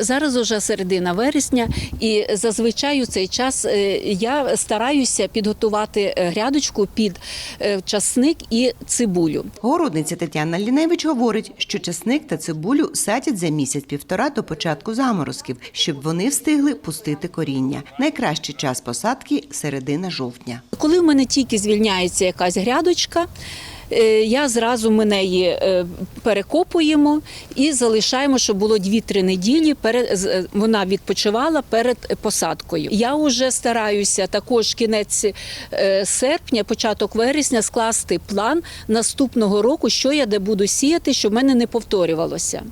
зараз уже середина вересня, і зазвичай у цей час е, я стараюся підготувати е, грядочку під е, часник і цибулю. Городниця Тетяна Ліневич говорить, що часник та цибулю садять за місяць-півтора до початку заморозків, щоб вони встигли пустити коріння. Найкращий час посадки середина жовтня. Коли в мене тільки звільняється якась грядочка, я зразу ми неї е, перекопуємо і залишаємо, щоб було 2-3 неділі. Е, вона відпочивала перед посадкою. Я вже стараюся також кінець е, серпня, початок вересня скласти план наступного року, що я де буду сіяти, щоб в мене не повторювалося.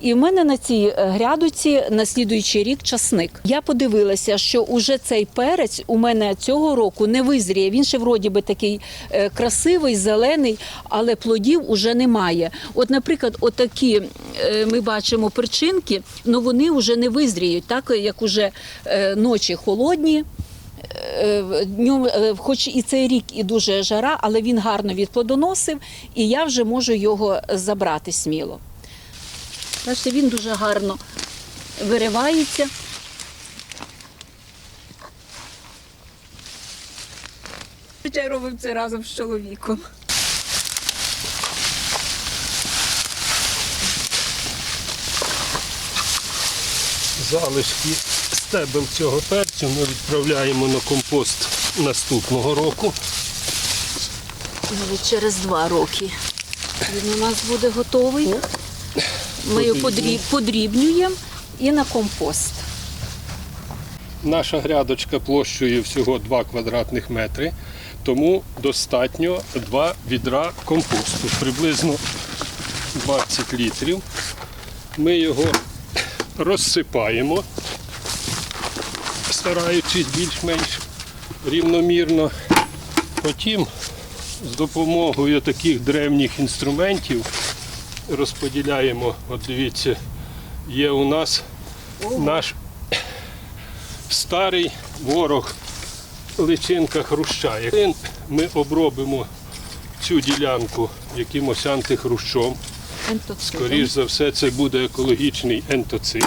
І в мене на цій е, грядуці на слідуючий рік часник. Я подивилася, що уже цей перець у мене цього року не визріє. Він ще вроді би такий е, красивий, зелений, але плодів уже немає. От, наприклад, отакі е, ми бачимо причинки, ну вони вже не визріють, так як уже е, ночі холодні. Е, Днем, хоч і цей рік і дуже жара, але він гарно відплодоносив, і я вже можу його забрати сміло. Бачите, він дуже гарно виривається. Я робив це разом з чоловіком. Залишки стебел цього перцю ми відправляємо на компост наступного року. Навіть через два роки він у нас буде готовий. Ми його подрібнюємо і на компост. Наша грядочка площею всього 2 квадратних метри, тому достатньо 2 відра компосту, приблизно 20 літрів. Ми його розсипаємо, стараючись більш-менш рівномірно. Потім з допомогою таких древніх інструментів розподіляємо. От дивіться, є у нас наш старий ворог личинка хруща. Ми обробимо цю ділянку якимось антихрущом. Скоріш за все, це буде екологічний ентоцид.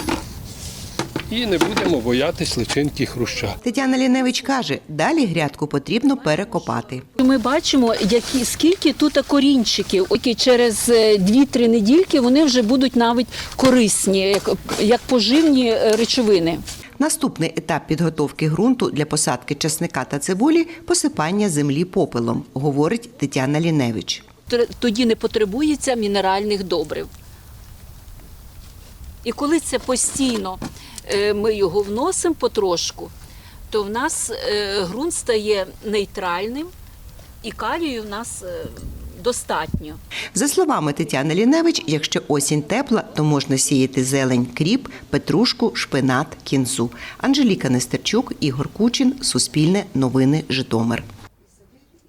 І не будемо боятись личинки хруща. Тетяна Ліневич каже, далі грядку потрібно перекопати. Ми бачимо, які, скільки тут корінчиків. Окі через е, 2-3 недільки вони вже будуть навіть корисні, як, як поживні е, речовини. Наступний етап підготовки ґрунту для посадки часника та цибулі посипання землі попелом, говорить Тетяна Ліневич. Тоді не потребується мінеральних добрив. І коли це постійно е, ми його вносимо потрошку, то в нас е, ґрунт стає нейтральним і калію в нас е, достатньо. За словами Тетяни Ліневич, якщо осінь тепла, то можна сіяти зелень, кріп, петрушку, шпинат, кінзу. Анжеліка Нестерчук, Ігор Кучин, Суспільне, Новини, Житомир.